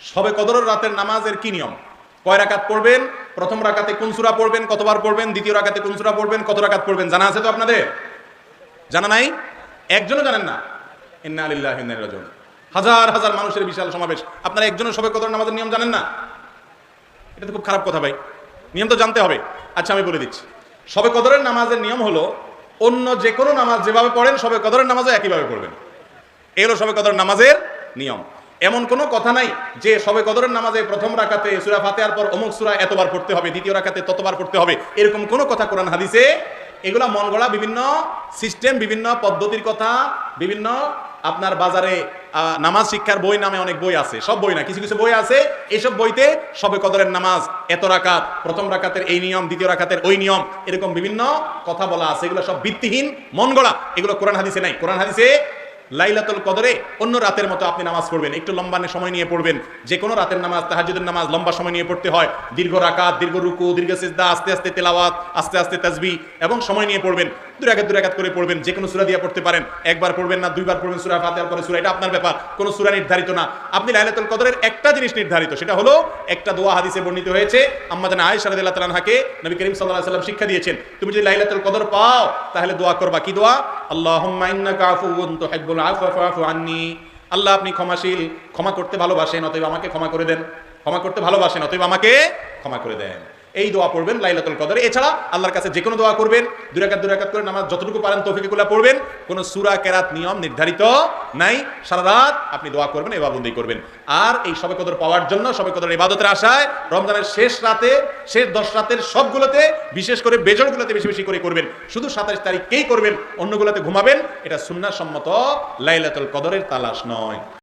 সবে কদরের রাতের নামাজের কি নিয়ম? কয় রাকাত পড়বেন? প্রথম রাকাতে কোন সূরা পড়বেন? কতবার পড়বেন? দ্বিতীয় রাকাতে কোন সূরা পড়বেন? কত রাকাত পড়বেন? জানা আছে তো আপনাদের? জানা নাই? একজনও জানেন না। ইন্না আলিল্লাহ রাজিউন। হাজার হাজার মানুষের বিশাল সমাবেশ। আপনারা একজনের সবে কদর নামাজের নিয়ম জানেন না? এটা তো খুব খারাপ কথা ভাই। নিয়ম তো জানতে হবে। আচ্ছা আমি বলে দিচ্ছি। সবে কদরের নামাজের নিয়ম হলো, অন্য যে কোনো নামাজ যেভাবে পড়েন সবে কদরের নামাজও একইভাবে পড়বেন। এই হলো সবে কদরের নামাজের নিয়ম। এমন কোনো কথা নাই যে সবে কদরের নামাজে প্রথম রাকাতে সুরা ফাতেহার পর অমুক সুরা এতবার পড়তে হবে, দ্বিতীয় রাখাতে ততবার পড়তে হবে, এরকম কোনো কথা কোরআন হাদিসে এগুলা মন গড়া বিভিন্ন সিস্টেম বিভিন্ন পদ্ধতির কথা, বিভিন্ন আপনার বাজারে নামাজ শিক্ষার বই নামে অনেক বই আছে, সব বই না, কিছু কিছু বই আছে এইসব বইতে সবে কদরের নামাজ, এত রাকাত, প্রথম রাকাতের এই নিয়ম, দ্বিতীয় রাকাতের ওই নিয়ম, এরকম বিভিন্ন কথা বলা আছে, এগুলো সব ভিত্তিহীন, মন গড়া, এগুলো কোরআন হাদিসে নাই, কোরআন হাদিসে লাইলাতুল কদরে, অন্য রাতের মতো আপনি নামাজ পড়বেন। একটু লম্বা সময় নিয়ে পড়বেন। যে কোনো রাতের নামাজ, তাহাজ্জুদের নামাজ লম্বা সময় নিয়ে পড়তে হয়। দীর্ঘ রাকাত, দীর্ঘ রুকু, দীর্ঘ সিজদা, আস্তে আস্তে তেলাওয়াত, আস্তে আস্তে তাজবি এবং সময় নিয়ে পড়বেন। দুই রাকাত করে পড়বেন। যে কোনো সূরা দিয়ে পড়তে পারেন। একবার পড়বেন না, দুইবার পড়বেন সূরা ফাতিহার পরে সূরা। এটা আপনার ব্যাপার। কোনো সুরা নির্ধারিত না। আপনি লাইলাতুল কদরের একটা জিনিস নির্ধারিত। সেটা হলো, একটা দোয়া হাদিসে বর্ণিত হয়েছে। আম্মা জানা আয়েশা রাদিয়াল্লাহু তাআলা আনহাকে নবী করিম সাল্লাল্লাহু আলাইহি সাল্লাম শিক্ষা দিয়েছেন, তুমি যদি লাইলাতুল কদর পাও, তাহলে দোয়া করবা। কি দোয়া? ফাআফু আন্নি। আল্লাহ, আপনি ক্ষমাশীল, ক্ষমা করতে ভালোবাসেন, অতএব আমাকে ক্ষমা করে দেন। ক্ষমা করতে ভালোবাসেন, অতএব আমাকে ক্ষমা করে দেন। এই দোয়া পড়বেন লাইলাতুল কদরে। এছাড়া আল্লাহর কাছে যে কোনো দোয়া করবেন দুই রাকাত দুই রাকাত করে নামাজ যতটুকু পারেন, তৌফিকুল্লাহ পড়বেন। কোনো সূরা, কেরাত নিয়ম নির্ধারিত নাই। সারা রাত আপনি দোয়া করবেন এবাবন্দি করবেন। আর এই সবে কদর পাওয়ার জন্য সবে কদর ইবাদতের আশায় রমজানের শেষ রাতে, শেষ দশ রাতের সবগুলোতে, বিশেষ করে বেজরগুলোতে বেশি বেশি করে করবেন। শুধু সাতাশ তারিখকেই করবেন, অন্যগুলোতে ঘুমাবেন। এটা সুন্নাহ সম্মত লাইলাতুল কদরের তালাশ নয়।